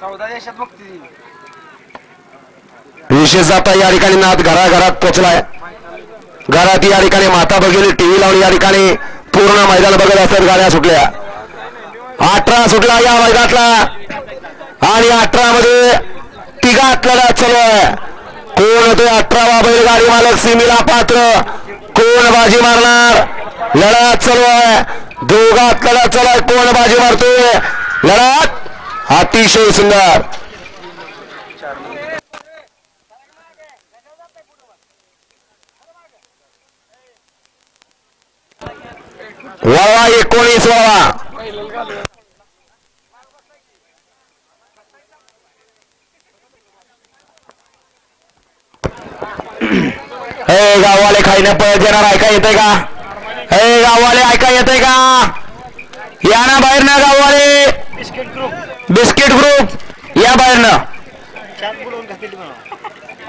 चौदा देशात विशेष जाता या ठिकाणी नाथ घराघरात पोचलाय. घरात या ठिकाणी माता भगिनी टीव्ही लावून या ठिकाणी पूर्ण मैदान बघत असतात गाड्या सुटल्या. अठरा सुटला या मैदानातला. आणि अठरा मध्ये तिघात लढत चालू आहे. कोण होते अठरावा बैलगाडी मालक सिमीला पात्र? कोण बाजी मारणार? लढत चालू आहे. दोघात लढत चालू आहे. कोण बाजी मारतोय? लढत अतिशय सुंदर. वळवा एकोणीस वळवा. हे गाववाले खाईने पळत येणार ऐका येते का? हे गाववाले ऐका येते का? या ना बाहेर ना गाववाले. बिस्किट ग्रुप या बाहेरनं.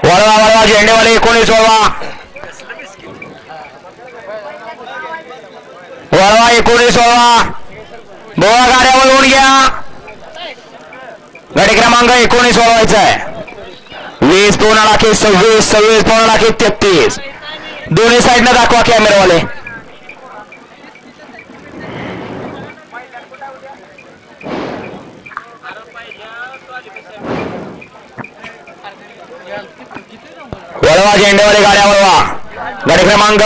वळवा वळवा झेंडेवाले एकोणीस वळवा. वळवा एकोणीस वळवा. बोवा गाड्या वळवून घ्या. गाडी क्रमांक एकोणीस वळवायचा आहे. वीस पूर्ण लाखे सव्वीस सव्वीस पूर्ण लाखे तेहतीस. दोन्ही साईडनं दाखवा कॅमेरावाले वळवा झेंडेवाले गाड्या वळवा. गाडी क्रमांक